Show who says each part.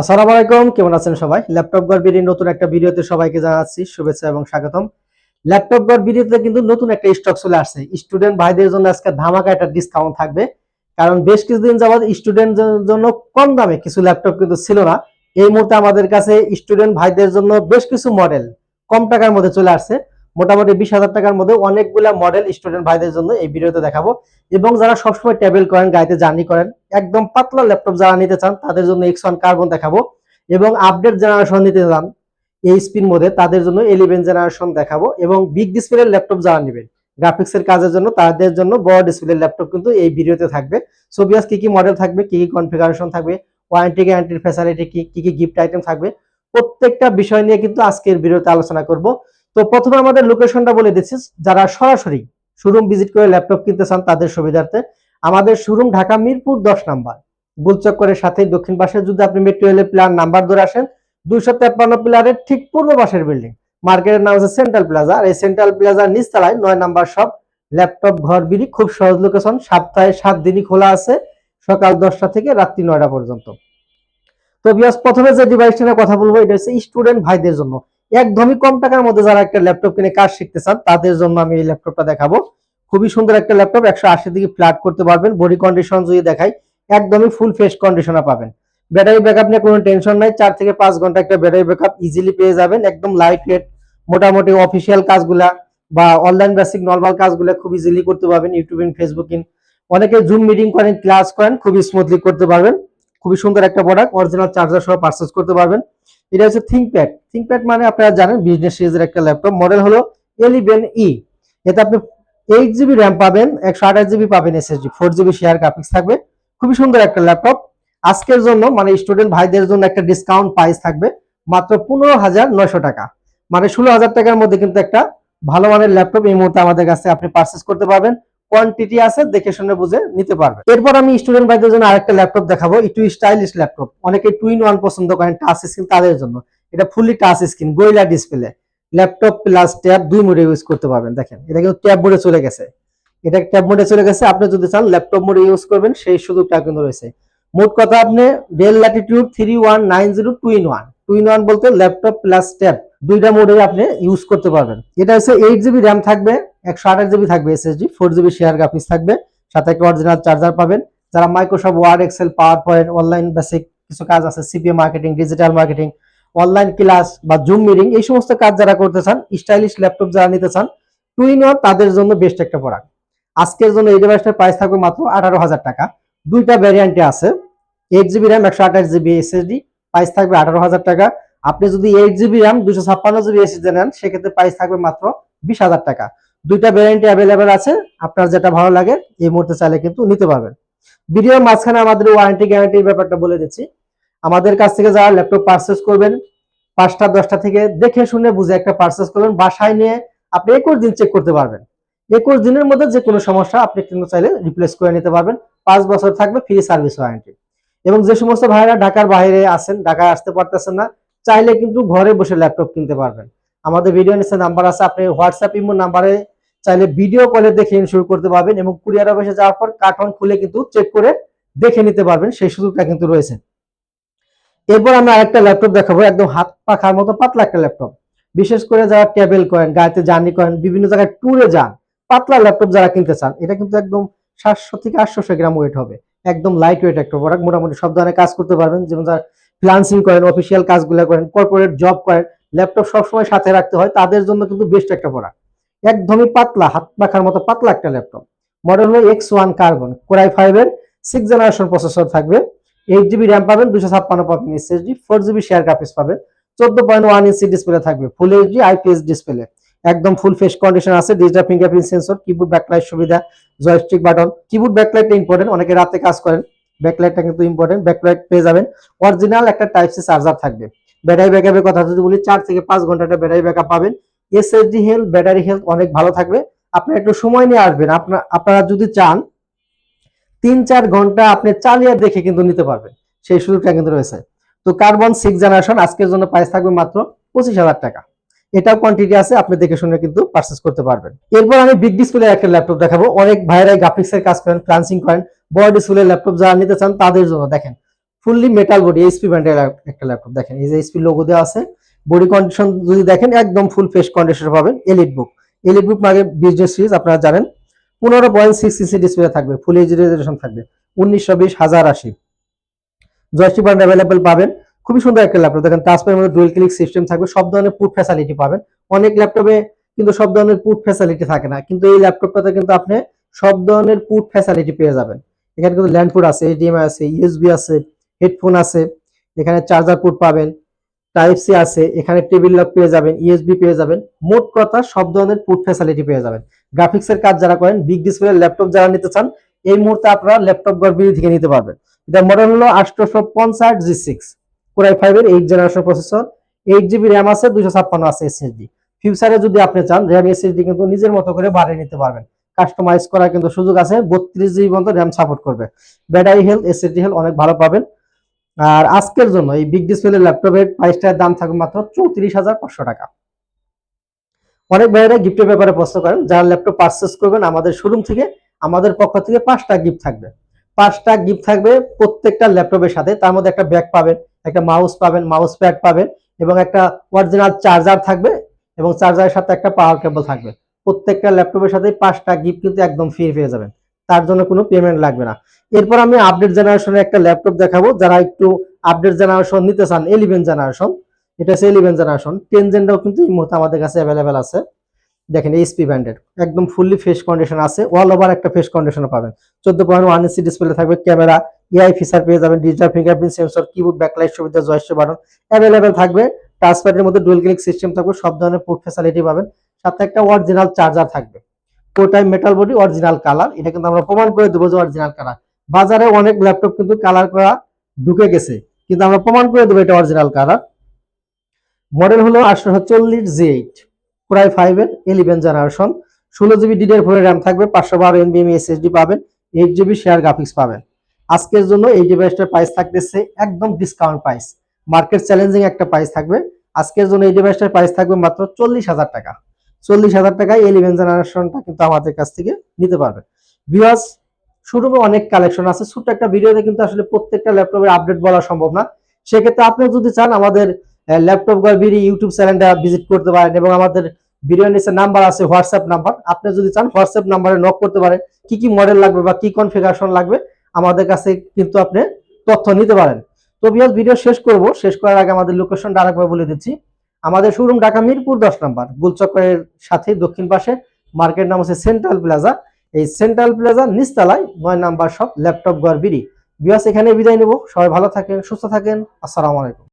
Speaker 1: আসসালামু আলাইকুম, কেমন আছেন সবাই? ল্যাপটপ গড় বিডির নতুন একটা ভিডিওতে সবাইকে জানাচ্ছি শুভেচ্ছা এবং স্বাগতম। ল্যাপটপ গড় ভিডিওতে কিন্তু নতুন একটা স্টক চলে আসছে। স্টুডেন্ট ভাইদের জন্য আজকে ধামাকা একটা ডিসকাউন্ট থাকবে। কারণ বেশ কিছুদিন যাবত স্টুডেন্টদের জন্য কম দামে কিছু ল্যাপটপ কিন্তু ছিল না। এই মুহূর্তে আমাদের কাছে স্টুডেন্ট ভাইদের জন্য বেশ কিছু মডেল কম টাকার মধ্যে চলে আসছে। মোটামুটি বিশ হাজার টাকার মধ্যে অনেকগুলা মডেল স্টুডেন্ট ভাইদের জন্য এই ভিডিওতে দেখাবো। এবং যারা সবসময় টেবিল করেন, গাড়িতে জার্নি করেন, একদম পাতলা ল্যাপটপ যারা নিতে চান, তাদের জন্য এক্স ওয়ান কার্বন দেখাবো। এবং আপডেট জেনারেশন নিতে চান, এই স্পিন মধ্যে তাদের জন্য ইলেভেন জেনারেশন দেখাবো। এবং বিগ ডিসপ্লের ল্যাপটপ যারা নেবেন গ্রাফিক্সের কাজের জন্য, তাদের জন্য বড় ডিসপ্লের ল্যাপটপ কিন্তু এই ভিডিওতে থাকবে। সো বিয়াস কি কি মডেল থাকবে, কি কি কনফিগারেশন থাকবে ওয়ারেন্টি গ্যারান্টির ফ্যাসিলিটি কি কি কি গিফট আইটেম থাকবে, প্রত্যেকটা বিষয় নিয়ে কিন্তু আজকের ভিডিওতে আলোচনা করব। তো প্রথমে আমাদের লোকেশনটা বলে দিচ্ছি। যারা সরাসরি শোরুম ভিজিট করে ল্যাপটপ কিনতে চান, তাদের সুবিধার্থে আমাদের শোরুম ঢাকা মিরপুর দশ নাম্বার। গুলচক্করের সাথে দক্ষিণ পাশে যদি আপনি মেট্রো রেলের প্ল্যান নাম্বার ধরে আসেন, দুইশো তেপ্পান্ন প্লারের ঠিক পূর্ব পাশের বিল্ডিং মার্কেটের নাম হচ্ছে সেন্ট্রাল প্লাজা আর এই সেন্ট্রাল প্লাজার নিচতলায় নয় নাম্বার সব ল্যাপটপ ঘর বিড়ি খুব সহজ লোকেশন সপ্তাহে সাত দিনই খোলা আছে, সকাল দশটা থেকে রাত্রি নয়টা পর্যন্ত। তো বিয়াস প্রথমে যে ডিভাইসটা কথা বলব, এটা হচ্ছে স্টুডেন্ট ভাইদের জন্য। একদমই কম টাকার মধ্যে যারা একটা ল্যাপটপ কিনে কাজ শিখতে চান, তাদের জন্য আমি এই ল্যাপটপটা দেখাবো। খুবই সুন্দর একটা ল্যাপটপ একশো আশি দিকে ফ্ল্যাট করতে পারবেন। বডি কন্ডিশন যদি দেখাই, একদমই ফুল ফ্রেশ কন্ডিশনে পাবেন। ব্যাটারি ব্যাকআপ নিয়ে কোনো টেনশন নাই, চার থেকে পাঁচ ঘণ্টা একটা ব্যাটারি ব্যাকআপ ইজিলি পেয়ে যাবেন। একদম লাইট ওয়েট মোটামুটি অফিসিয়াল কাজগুলা বা অনলাইন বেসিক নর্মাল কাজগুলো খুব ইজিলি করতে পারবেন। ইউটিউবিং ফেসবুকিং অনেকে জুম মিটিং করেন ক্লাস করেন, খুবই স্মুথলি করতে পারবেন। খুবই সুন্দর একটা প্রোডাক্ট অরিজিনাল চার্জার সহ পারচেস করতে পারবেন। এটা হচ্ছে থিঙ্কপ্যাড থিঙ্কপ্যাড মানে আপনারা জানেন বিজনেস সিরিজের একটা ল্যাপটপ মডেল হলো এলিভেন ই এতে আপনি এইট জিবি র্যাম পাবেন, একশো আঠাশ জিবি পাবেন SSD four GB share graphics থাকবে। খুবই সুন্দর একটা ল্যাপটপ আজকের জন্য মানে স্টুডেন্ট ভাইদের জন্য একটা ডিসকাউন্ট প্রাইস থাকবে মাত্র পনেরো হাজার নয়শো টাকা। মানে ষোলো হাজার টাকার মধ্যে কিন্তু একটা ভালো মানের ল্যাপটপ এই মুহূর্তে আমাদের কাছে আপনি পারচেস করতে পারবেন। কোয়ান্টিটি আছে, দেখে শুনে বুঝে নিতে পারবেন এরপর আমি স্টুডেন্ট ভাইদের জন্য আরেকটা ল্যাপটপ দেখাবো, একটু স্টাইলিশ ল্যাপটপ অনেকে টু ইন ওয়ান পছন্দ করেন টাচ স্ক্রিন তাদের জন্য। এটা ফুললি টাচ স্ক্রিন গোয়েলা ডিসপ্লে ল্যাপটপ প্লাস ট্যাব দুই মোডে ইউজ করতে পারবেন। দেখেন, এটা কিন্তু ট্যাব মোডে চলে গেছে। এটা ট্যাব মোডে চলে গেছে। আপনি যদি চান ল্যাপটপ মোডে ইউজ করবেন, সেই সুযোগটা কিন্তু রয়েছে। মোট কথা আপনি Dell Latitude three one nine zero two in one two in one বলতে ল্যাপটপ প্লাস ট্যাব দুইটা মোডে আপনি ইউজ করতে পারবেন। এটা হচ্ছে এইট জিবি র্যাম থাকবে। একশো আঠাশ জিবি থাকবে SSD four GB share graphics থাকবে, সাথে একটা অরিজিনাল চার্জার পাবেন। যারা Microsoft Word Excel PowerPoint online basic কিছু কাজ আছে CPA marketing digital marketing online class বা জুম মিটিং এই সমস্ত কাজ যারা করতে চান স্টাইলিশ ল্যাপটপ যারা নিতে চান টু ইন ওয়ান তাদের জন্য বেস্ট একটা প্রোডাক্ট আজকের জন্য এই ডিভাইসটার প্রাইস থাকবে মাত্র আঠারো হাজার টাকা। দুইটা ভ্যারিয়েন্টে আছে এইট জিবি র্যাম একশো আঠাশ জিবি এসএসডি প্রাইস থাকবে আঠারো হাজার টাকা। আপনি যদি এইট জিবি র্যাম দুশো ছাপ্পান্ন জিবি এসএসডি নেন, সেক্ষেত্রে প্রাইস থাকবে মাত্র বিশ হাজার টাকা। দুইটা ভ্যারিয়েন্টে অ্যাভেলেবেল আছে। আপনার যেটা ভালো লাগে, এই মুহূর্তে চাইলে কিন্তু নিতে পারবেন। ভিডিওর মাঝখানে আমাদের ওয়ারেন্টি গ্যারান্টির ব্যাপারটা বলে দিচ্ছি। আমাদের কাছ থেকে যারা ল্যাপটপ পারচেস করবেন, পাঁচটা, দশটা থেকে দেখে শুনে বুঝে একটা পারচেস করবেন বাসায় নিয়ে আপনি একুশ দিন চেক করতে পারবেন। একুশ দিনের মধ্যে যে কোনো সমস্যা আপনি কিন্তু চাইলে রিপ্লেস করে নিতে পারবেন। পাঁচ বছর থাকবে ফ্রি সার্ভিস ওয়ারেন্টি এবং যে সমস্ত ভাইরা ঢাকার বাইরে আছেন, ঢাকায় আসতে পারতেছেন না, চাইলে কিন্তু ঘরে বসে ল্যাপটপ কিনতে পারবেন। আমাদের ভিডিও নিচে নাম্বার আছে, আপনি হোয়াটসঅ্যাপ ইমো নাম্বারে চাইলে ভিডিও কলে দেখে ইনশিওর করতে পারবেন এবং কুরিয়ার অফিসে যাওয়ার পর কার্টন খুলে কিন্তু চেক করে দেখে নিতে পারবেন, সেই সুযোগটা কিন্তু রয়েছে। এরপর আমরা আরেকটা ল্যাপটপ দেখাবো, একদম হাত পাখার মতো পাতলা একটা ল্যাপটপ বিশেষ করে যারা ট্যাবেল করেন, গাড়িতে জার্নি করেন, বিভিন্ন জায়গায় ট্যুরে যান, পাতলা ল্যাপটপ যারা কিনতে চান, এটা কিন্তু একদম সাতশো থেকে আটশো গ্রাম ওয়েট হবে। একদম লাইট ওয়েট একটা প্রোডাক্ট মোটামুটি সব ধরনের কাজ করতে পারবেন, যেমন যারা ফ্রিলান্সিং করেন অফিসিয়াল কাজগুলো করেন কর্পোরেট জব করেন ল্যাপটপ সবসময় সাথে রাখতে হয়, তাদের জন্য কিন্তু বেস্ট একটা প্রোডাক্ট একদমই পাতলা, হাত পাখার মতো পাতলা একটা ল্যাপটপ। মডেল হলো X one carbon core i ফাইভের সিক্স জেনারেশন প্রসেসর থাকবে এইট জিবি র্যাম পাবেন দুশো ছাপ্পান্ন পাবেন SSD four GB share graphics পাবেন, চোদ্দ পয়েন্ট ওয়ান ইঞ্চি ডিসপ্লে থাকবে ফুল এইচডি আইপিএস ডিসপ্লে একদম ফুল ফেস কন্ডিশন আছে digital fingerprint sensor keyboard backlight সুবিধা জয়স্টিক বাটন কিবোর্ড ব্যাকলাইটটা ইম্পর্টেন্ট অনেকে রাতে কাজ করেন ব্যাকলাইটটা কিন্তু ইম্পর্টেন্ট ব্যাকলাইট পেয়ে যাবেন। অরিজিনাল একটা টাইপ সি চার্জার থাকবে। ব্যাটারি ব্যাকআপের কথা যদি বলি, চার থেকে পাঁচ ঘণ্টা একটা ব্যাটারি ব্যাকআপ পাবেন। এসএসডি হেলথ ব্যাটারি হেলথ অনেক ভালো থাকবে। আপনার একটু সময় নিয়ে আসবেন। আপনার আপনারা যদি চান, তিন চার ঘণ্টা আপনি চালিয়ে দেখে কিন্তু নিতে পারবেন। সেই সুযোগটা কিন্তু রয়েছে। তো কার্বন সিক্স জেনারেশন আজকের জন্য প্রাইস থাকবে মাত্র পঁচিশ হাজার টাকা। এটাও কোয়ান্টিটি আছে, আপনি দেখে শুনে কিন্তু পারচেস করতে পারবেন। এরপর আমি বিগ ডিসপ্লে একটা ল্যাপটপ দেখাবো। অনেক ভাইরাই গ্রাফিক্স এর কাজ করেন ফ্রান্সিং করেন। বড় ডিসপ্লে ল্যাপটপ যারা নিতে চান, তাদের জন্য দেখেন। ফুললি মেটাল বডি এইচপি ব্র্যান্ডের একটা ল্যাপটপ দেখেন। এই যে এইচপি লোগো দেওয়া আছে বডি কন্ডিশন যদি দেখেন, একদম ফুল ফ্রেশ কন্ডিশন পাবেন এলিট বুক এলিট বুক মানে বিজনেস সিরিজ আপনারা জানেন, পনেরো পয়েন্ট সিক্স সিসি ডিসপ্লে থাকবে ফুল এইচ রেজলিউশন থাকবে, উনিশশো বিশ হাজার আশি। জয়স্টিক বান্ড অ্যাভেলেবেল পাবেন, খুবই সুন্দর একটা ল্যাপটপ দেখেন টাচপ্যাডের মধ্যে ডুয়েল ক্লিক সিস্টেম থাকবে, সব ধরনের পুট ফ্যাসিলিটি পাবেন। অনেক ল্যাপটপে কিন্তু সব ধরনের পুট ফ্যাসিলিটি থাকে না, কিন্তু এই ল্যাপটপটাতে কিন্তু আপনি সব ধরনের পুট ফ্যাসিলিটি পেয়ে যাবেন। এখানে কিন্তু ল্যান্ড পুট আছে এইচডিএমআই আছে ইউএসবি আছে হেডফোন আছে, এখানে চার্জার পুট পাবেন। টাইপ সি আছে, এখানে টেবিল লক পেয়ে যাবেন ইউএসবি পেয়ে যাবেন, মোট কথা সব ধরনের পুট ফ্যাসিলিটি পেয়ে যাবেন। গ্রাফিক্সের কাজ যারা করেন বিগ ডিসপ্লে ল্যাপটপ যারা নিতে চান, এই মুহূর্তে আপনারা ল্যাপটপ গড়বিড়ি থেকে নিতে পারবেন। এটা মডেল হলো আটশোশো পঞ্চাশ জি সিক্স কোরাই ফাইভের eight generation processor eight GB RAM আছে, দুইশো ছাপ্পান্ন আছে এসএসডি ফিউচারে যদি আপনি চান র্যাম এসএসডি কিন্তু নিজের মতো করে বাড়িয়ে নিতে পারবেন। কাস্টমাইজ করার কিন্তু সুযোগ আছে, বত্রিশ জিবি পর্যন্ত র্যাম সাপোর্ট করবে। ব্যাটারি হেলথ এসএসডি হেলথ অনেক ভালো পাবেন। আর আজকের জন্য এই বিগ ডিসপ্লে ল্যাপটপের প্রাইসটার দাম থাকবে মাত্র চৌত্রিশ হাজার পাঁচশো টাকা। অনেক ভাইয়েরা গিফটের ব্যাপারে প্রশ্ন করেন, যারা ল্যাপটপ পারচেস করবেন, আমাদের শোরুম থেকে আমাদের পক্ষ থেকে পাঁচটা গিফট থাকবে। পাঁচটা গিফট থাকবে প্রত্যেকটা ল্যাপটপের সাথে, তার মধ্যে একটা ব্যাগ পাবেন, একটা মাউস পাবেন মাউস প্যাড পাবেন, এবং একটা অরিজিনাল চার্জার থাকবে, এবং চার্জারের সাথে একটা পাওয়ার কেবল থাকবে। প্রত্যেকটা ল্যাপটপের সাথে পাঁচটা গিফট কিন্তু একদম ফ্রি পেয়ে যাবেন। তার জন্য কোনো পেমেন্ট লাগবে না। এরপর আমি আপডেট জেনারেশনের একটা ল্যাপটপ দেখাবো। যারা একটু আপডেট জেনারেশন নিতে চান ইলেভেন জেনারেশন এটা হচ্ছে ইলেভেন জেনারেশন টেন জেনটাও কিন্তু এই মুহূর্তে আমাদের কাছে অ্যাভেলেবেল আছে। দেখেন এইচপি ব্র্যান্ডের একদম ফুললি ফেস কন্ডিশন আছে। অল ওভার একটা ফেস কন্ডিশন পাবেন। চোদ্দ পয়েন্ট ওয়ান ইঞ্চি ডিসপ্লে থাকবে ক্যামেরা এআই ফিচার পেয়ে যাবেন digital fingerprint sensor keyboard backlight সুবিধা জয়স্ট বাটন অ্যাভেলেবেল থাকবে। টাচপ্যাডের মধ্যে ডুয়েল ক্লিক সিস্টেম থাকবে, সব ধরনের পোর্ট ফ্যাসিলিটি পাবেন। সাথে একটা অরিজিনাল চার্জার থাকবে। কোটাই মেটাল বডি অরিজিনাল কালার এটা কিন্তু আমরা প্রমাণ করে দেবো যে অরিজিনাল কালার বাজারে অনেক ল্যাপটপ কিন্তু কালার করা ঢুকে গেছে। কিন্তু আমরা প্রমাণ করে দেবো এটা অরিজিনাল কালার মডেল হলো আটশো চল্লিশ জি এইট কোরাই ফাইভের ইলেভেন জেনারেশন ষোলো জিবি ডিডের ফোনের র্যাম থাকবে, পাঁচশো বারো এম এনবিএম এসএসডি পাবেন এইট জিবি শেয়ার গ্রাফিক্স পাবেন। আজকের জন্য এই ডিভাইসটার প্রাইস থাকতেছে একদম ডিসকাউন্ট প্রাইস মার্কেট চ্যালেঞ্জিং একটা প্রাইস থাকবে। আজকের জন্য এই ডিভাইসটার প্রাইস থাকবে মাত্র চল্লিশ হাজার টাকা। চল্লিশ হাজার টাকায় ইলেভেন জেনারেশনটা কিন্তু আমাদের কাছ থেকে নিতে পারবেন ভিউয়ার্স শোরুমে অনেক কালেকশন আছে। ছোট্ট একটা ভিডিওতে কিন্তু আসলে প্রত্যেকটা ল্যাপটপের আপডেট বলা সম্ভব না। সেক্ষেত্রে আপনি যদি চান আমাদের ল্যাপটপ গড়বিড়ি ইউটিউব চ্যানেলটা ভিজিট করতে পারেন এবং আমাদের ভিডিও নিচে নাম্বার আছে হোয়াটসঅ্যাপ নাম্বার আপনি যদি চান হোয়াটসঅ্যাপ নাম্বারে নক করতে পারেন, কি কি মডেল লাগবে বা কি কনফিগারেশন লাগবে, আমাদের কাছে কিন্তু আপনি তথ্য নিতে পারেন। তো বিয়াস ভিডিও শেষ করব। শেষ করার আগে আমাদের লোকেশনটা আরেকবার বলে দিচ্ছি। আমাদের শোরুম ঢাকা মিরপুর দশ নাম্বার গুলচক্রের সাথে দক্ষিণ পাশে মার্কেট নাম হচ্ছে সেন্ট্রাল প্লাজা এই সেন্ট্রাল প্লাজা নিচতলায় নয় নাম্বার সব ল্যাপটপ গড় বিড়ি। বিয়াস এখানে বিদায় নেব। সবাই ভালো থাকেন, সুস্থ থাকেন। আসসালামু আলাইকুম।